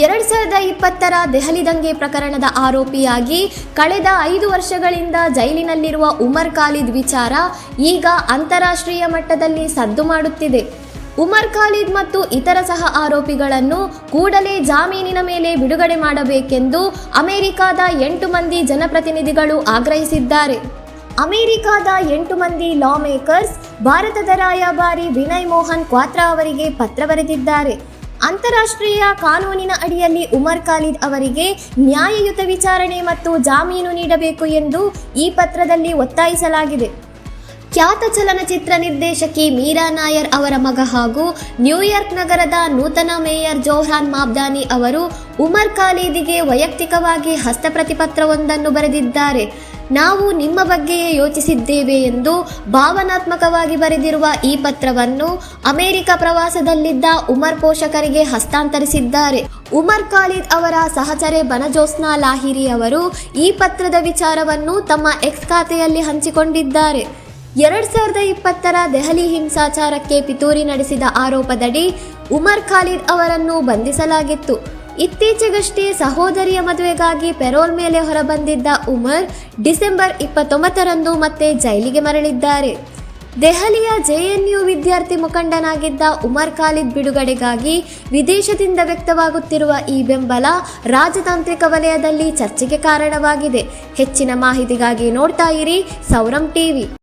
ಎರಡ್ ಸಾವಿರದ ಇಪ್ಪತ್ತರ ದೆಹಲಿ ದಂಗೆ ಪ್ರಕರಣದ ಆರೋಪಿಯಾಗಿ ಕಳೆದ ಐದು ವರ್ಷಗಳಿಂದ ಜೈಲಿನಲ್ಲಿರುವ ಉಮರ್ ಖಾಲಿದ್ ವಿಚಾರ ಈಗ ಅಂತಾರಾಷ್ಟ್ರೀಯ ಮಟ್ಟದಲ್ಲಿ ಸದ್ದು ಮಾಡುತ್ತಿದೆ. ಉಮರ್ ಖಾಲಿದ್ ಮತ್ತು ಇತರ ಸಹ ಆರೋಪಿಗಳನ್ನು ಕೂಡಲೇ ಜಾಮೀನಿನ ಮೇಲೆ ಬಿಡುಗಡೆ ಮಾಡಬೇಕೆಂದು ಅಮೆರಿಕಾದ ಎಂಟು ಮಂದಿ ಜನಪ್ರತಿನಿಧಿಗಳು ಆಗ್ರಹಿಸಿದ್ದಾರೆ. ಅಮೆರಿಕಾದ ಎಂಟು ಮಂದಿ ಲಾ ಮೇಕರ್ಸ್ ಭಾರತದ ರಾಯಭಾರಿ ವಿನಯ್ ಮೋಹನ್ ಕ್ವಾತ್ರಾ ಅವರಿಗೆ ಪತ್ರ ಬರೆದಿದ್ದಾರೆ. ಅಂತಾರಾಷ್ಟ್ರೀಯ ಕಾನೂನಿನ ಅಡಿಯಲ್ಲಿ ಉಮರ್ ಖಾಲಿದ್ ಅವರಿಗೆ ನ್ಯಾಯಯುತ ವಿಚಾರಣೆ ಮತ್ತು ಜಾಮೀನು ನೀಡಬೇಕು ಎಂದು ಈ ಪತ್ರದಲ್ಲಿ ಒತ್ತಾಯಿಸಲಾಗಿದೆ. ಖ್ಯಾತ ಚಲನಚಿತ್ರ ನಿರ್ದೇಶಕಿ ಮೀರಾ ನಾಯರ್ ಅವರ ಮಗ ಹಾಗೂ ನ್ಯೂಯಾರ್ಕ್ ನಗರದ ನೂತನ ಮೇಯರ್ ಜೋಹ್ರಾನ್ ಮಾಬ್ದಾನಿ ಅವರು ಉಮರ್ ಖಾಲೀದಿಗೆ ವೈಯಕ್ತಿಕವಾಗಿ ಹಸ್ತಪ್ರತಿಪತ್ರವೊಂದನ್ನು ಬರೆದಿದ್ದಾರೆ. ನಾವು ನಿಮ್ಮ ಬಗ್ಗೆಯೇ ಯೋಚಿಸಿದ್ದೇವೆ ಎಂದು ಭಾವನಾತ್ಮಕವಾಗಿ ಬರೆದಿರುವ ಈ ಪತ್ರವನ್ನು ಅಮೆರಿಕ ಪ್ರವಾಸದಲ್ಲಿದ್ದ ಉಮರ್ ಪೋಷಕರಿಗೆ ಹಸ್ತಾಂತರಿಸಿದ್ದಾರೆ. ಉಮರ್ ಖಾಲಿದ್ ಅವರ ಸಹಚರೆ ಬನಜೋಸ್ನಾ ಲಾಹಿರಿ ಅವರು ಈ ಪತ್ರದ ವಿಚಾರವನ್ನು ತಮ್ಮ ಎಕ್ಸ್ ಖಾತೆಯಲ್ಲಿ ಹಂಚಿಕೊಂಡಿದ್ದಾರೆ. ಎರಡ್ ಸಾವಿರದ ಇಪ್ಪತ್ತರ ದೆಹಲಿ ಹಿಂಸಾಚಾರಕ್ಕೆ ಪಿತೂರಿ ನಡೆಸಿದ ಆರೋಪದಡಿ ಉಮರ್ ಖಾಲಿದ್ ಅವರನ್ನು ಬಂಧಿಸಲಾಗಿತ್ತು. ಇತ್ತೀಚೆಗಷ್ಟೇ ಸಹೋದರಿಯ ಮದುವೆಗಾಗಿ ಪೆರೋಲ್ ಮೇಲೆ ಹೊರಬಂದಿದ್ದ ಉಮರ್ ಡಿಸೆಂಬರ್ ಇಪ್ಪತ್ತೊಂಬತ್ತರಂದು ಮತ್ತೆ ಜೈಲಿಗೆ ಮರಳಿದ್ದಾರೆ. ದೆಹಲಿಯ ಜೆಎನ್ಯು ವಿದ್ಯಾರ್ಥಿ ಮುಖಂಡನಾಗಿದ್ದ ಉಮರ್ ಖಾಲಿದ್ ಬಿಡುಗಡೆಗಾಗಿ ವಿದೇಶದಿಂದ ವ್ಯಕ್ತವಾಗುತ್ತಿರುವ ಈ ಬೆಂಬಲ ರಾಜತಾಂತ್ರಿಕ ವಲಯದಲ್ಲಿ ಚರ್ಚೆಗೆ ಕಾರಣವಾಗಿದೆ. ಹೆಚ್ಚಿನ ಮಾಹಿತಿಗಾಗಿ ನೋಡ್ತಾ ಇರಿ ಸೌರಂ ಟಿವಿ.